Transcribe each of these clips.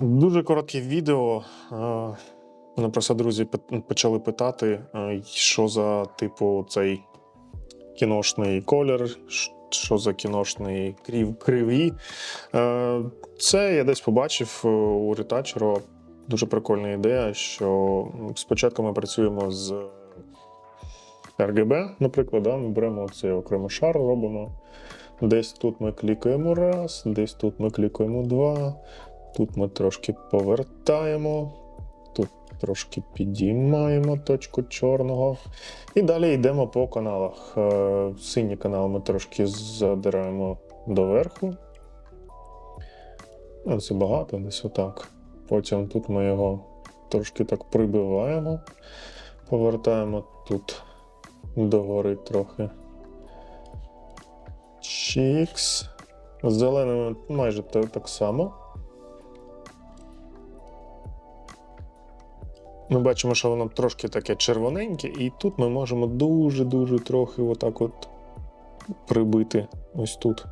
Дуже коротке відео. Е, Мене просто друзі почали питати, е, що за типу цей кіношний колір, що за кіношний крів, криві. Е, Це я десь побачив у ретачера. Дуже прикольна ідея, що спочатку ми працюємо з RGB, наприклад, да? ми беремо цей окремий шар, робимо. Десь тут ми клікаємо раз, десь тут ми клікаємо два. Тут ми трошки повертаємо, тут трошки підіймаємо точку чорного. І далі йдемо по каналах. Е, Синій канал ми трошки задираємо доверху. Це багато, десь отак. Потім тут ми його трошки так прибиваємо, повертаємо тут догори трохи. Чікс. З зеленими майже так само. Ми бачимо, що воно трошки таке червоненьке, і тут ми можемо дуже-дуже трохи отак от прибити ось тут.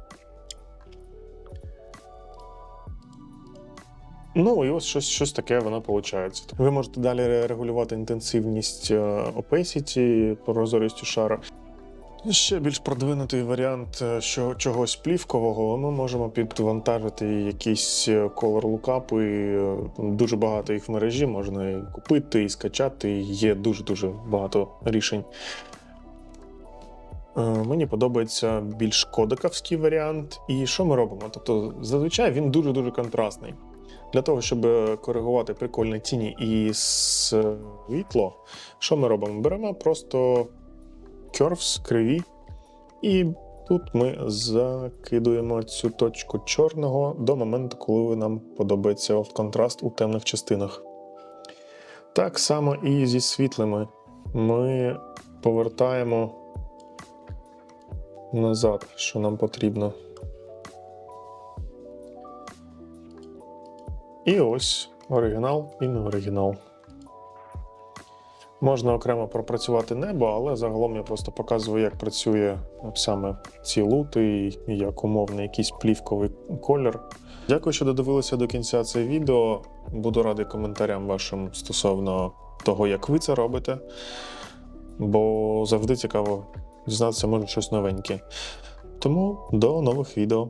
Ну і ось щось, щось таке воно виходить. Ви можете далі регулювати інтенсивність е, opacity, прозорістю шара. Ще більш продвинутий варіант е, що, чогось плівкового. Ми можемо підвантажити якісь е, color лукапи. е, Дуже багато їх в мережі, можна і купити і скачати. Є дуже-дуже багато рішень. Е, Мені подобається більш кодековський варіант. І що ми робимо? Тобто, зазвичай він дуже-дуже контрастний. Для того, щоб коригувати прикольні тіні і світло, що ми робимо? Беремо просто curves, криві, і тут ми закидуємо цю точку чорного до моменту, коли нам подобається контраст у темних частинах. Так само і зі світлими. Ми повертаємо назад, що нам потрібно. І ось оригінал і не оригінал. Можна окремо пропрацювати небо, але загалом я просто показую, як працює саме ці лути і як умовний якийсь плівковий колір. Дякую, що додивилися до кінця це відео. Буду радий коментарям вашим стосовно того, як ви це робите, бо завжди цікаво дізнатися, може щось новеньке. Тому до нових відео.